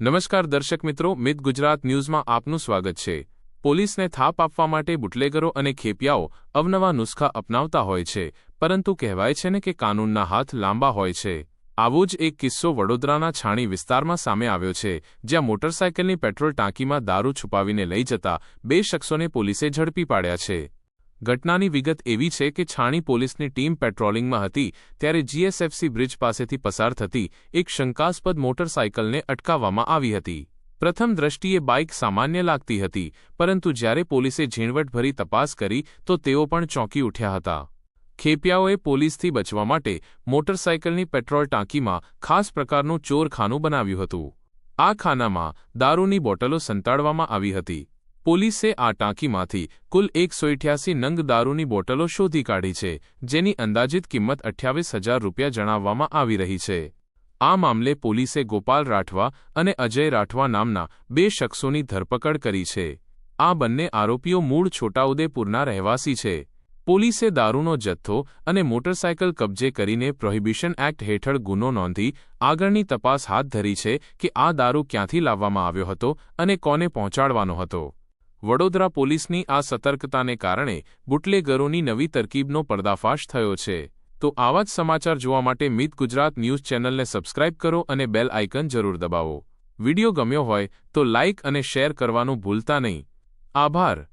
નમસ્કાર દર્શક મિત્રો, મિત ગુજરાત ન્યૂઝમાં આપનું સ્વાગત છે. પોલીસને થાપ આપવા માટે બુટલેગરો અને ખેપિયાઓ અવનવા નુસ્ખા અપનાવતા હોય છે, પરંતુ કહેવાય છે ને કે કાનૂનના હાથ લાંબા હોય છે. આવો જ એક કિસ્સો વડોદરાના છાણી વિસ્તારમાં સામે આવ્યો છે, જ્યાં મોટરસાયકલની પેટ્રોલ ટાંકીમાં દારૂ છુપાવીને લઈ જતા બે શખ્સોને પોલીસે ઝડપી પાડ્યા છે. ઘટનાની વિગત એવી છે કે છાણી પોલીસની ટીમ પેટ્રોલિંગમાં હતી ત્યારે જીએસએફસી બ્રિજ પાસેથી પસાર થતી એક શંકાસ્પદ મોટરસાયકલને અટકાવવામાં આવી હતી. પ્રથમ દ્રષ્ટિએ બાઇક સામાન્ય લાગતી હતી, પરંતુ જ્યારે પોલીસે ઝીણવટભરી તપાસ કરી, તો તેઓ પણ ચોંકી ઉઠ્યા હતા. ખેપિયાઓએ પોલીસથી બચવા માટે મોટરસાયકલની પેટ્રોલ ટાંકીમાં ખાસ પ્રકારનું ચોરખાનું બનાવ્યું હતું. આ ખાનામાં દારૂની બોટલો સંતાડવામાં આવી હતી. પોલીસે આ ટાંકીમાંથી કુલ એકસો ઇઠ્યાસી નંગ દારૂની બોટલો શોધી કાઢી છે, જેની અંદાજિત કિંમત અઠ્યાવીસ હજાર રૂપિયા જણાવવામાં આવી રહી છે. આ મામલે પોલીસે ગોપાલ રાઠવા અને અજય રાઠવા નામના બે શખ્સોની ધરપકડ કરી છે. આ બંને આરોપીઓ મૂળ છોટાઉદેપુરના રહેવાસી છે. પોલીસે દારૂનો જથ્થો અને મોટરસાયકલ કબજે કરીને પ્રોહિબિશન એક્ટ હેઠળ ગુનો નોંધી આગળની તપાસ હાથ ધરી છે કે આ દારૂ ક્યાંથી લાવવામાં આવ્યો હતો અને કોને પહોંચાડવાનો હતો. વડોદરા પોલીસની આ સતર્કતાને કારણે બુટલેગરોની નવી તરકીબનો પર્દાફાશ થયો છે. તો આવા જ સમાચાર જોવા માટે મિત ગુજરાત ન્યૂઝ ચેનલને સબસ્ક્રાઇબ કરો અને બેલ આઇકન જરૂર દબાવો. વિડિયો ગમ્યો હોય તો લાઇક અને શેર કરવાનું ભૂલતા નહીં. આભાર.